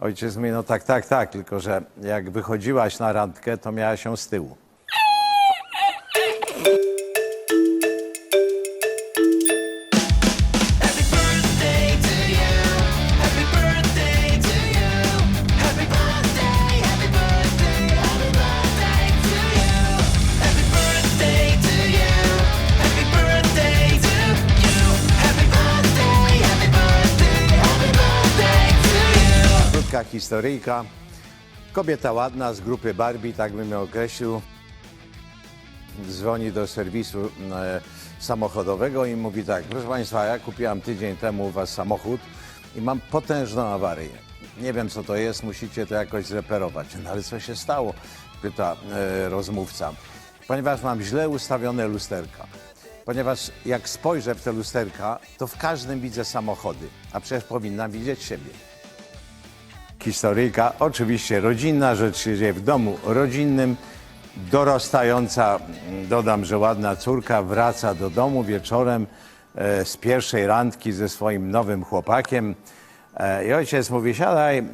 Ojciec mówi, no tak, tak, tak, tylko że jak wychodziłaś na randkę, to miała się z tyłu. Historyjka. Kobieta ładna z grupy Barbie, tak bym ją określił. Dzwoni do serwisu e, samochodowego i mówi tak, proszę Państwa, ja kupiłam tydzień temu u Was samochód i mam potężną awarię. Nie wiem co to jest, musicie to jakoś zreperować. No ale co się stało? Pyta e, rozmówca. Ponieważ mam źle ustawione lusterka. Ponieważ jak spojrzę w te lusterka, to w każdym widzę samochody, a przecież powinnam widzieć siebie historyjka, oczywiście rodzinna, rzecz się dzieje w domu rodzinnym. Dorastająca, dodam, że ładna córka wraca do domu wieczorem e, z pierwszej randki ze swoim nowym chłopakiem. E, I ojciec mówi, siadaj, e,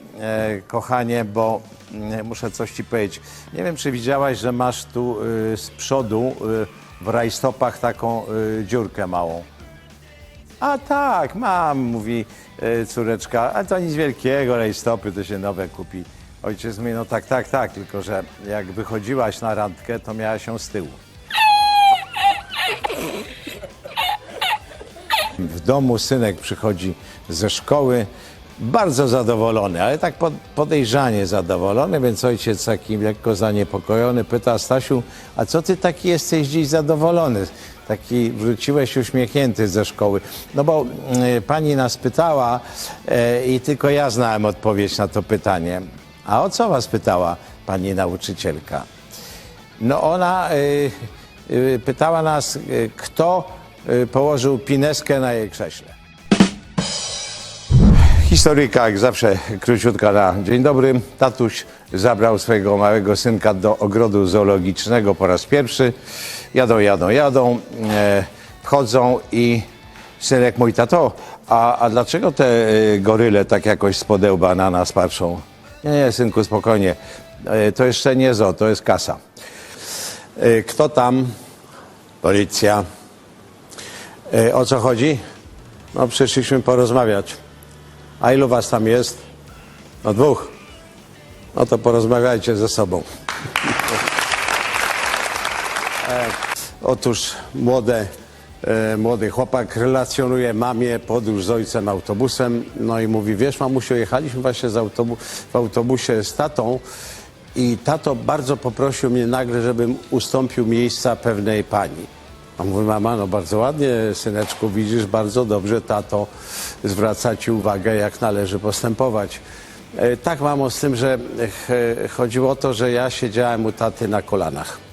kochanie, bo mm, muszę coś ci powiedzieć. Nie wiem, czy widziałaś, że masz tu y, z przodu y, w rajstopach taką y, dziurkę małą. A tak, mam, mówi e, córeczka, a to nic wielkiego, rejstopy to się nowe kupi. Ojciec mówi, no tak, tak, tak, tylko że jak wychodziłaś na randkę, to miała się z tyłu. W domu synek przychodzi ze szkoły, bardzo zadowolony, ale tak pod- podejrzanie zadowolony, więc ojciec taki lekko zaniepokojony pyta Stasiu, a co ty taki jesteś dziś zadowolony? Taki wróciłeś uśmiechnięty ze szkoły. No bo y, pani nas pytała e, i tylko ja znałem odpowiedź na to pytanie. A o co was pytała pani nauczycielka? No ona y, y, pytała nas, y, kto y, położył pineskę na jej krześle. Historyjka, jak zawsze, króciutka na dzień dobry. Tatuś zabrał swojego małego synka do ogrodu zoologicznego po raz pierwszy. Jadą, jadą, jadą, e, wchodzą i synek mówi, tato, a, a dlaczego te e, goryle tak jakoś z podełba na nas patrzą? Nie, nie, synku, spokojnie. E, to jeszcze nie zo, to jest kasa. E, kto tam? Policja. E, o co chodzi? No, przyszliśmy porozmawiać. A ilu was tam jest? No dwóch. No to porozmawiajcie ze sobą. E, Otóż młode, e, młody chłopak relacjonuje mamie podróż z ojcem autobusem. No i mówi, wiesz mamusiu, jechaliśmy właśnie z autobu w autobusie z tatą i tato bardzo poprosił mnie nagle, żebym ustąpił miejsca pewnej pani. A mówi mama, no bardzo ładnie, syneczku, widzisz, bardzo dobrze, tato zwraca ci uwagę, jak należy postępować. E, Tak, mamo, z tym, że e, chodziło o to, że ja siedziałem u taty na kolanach.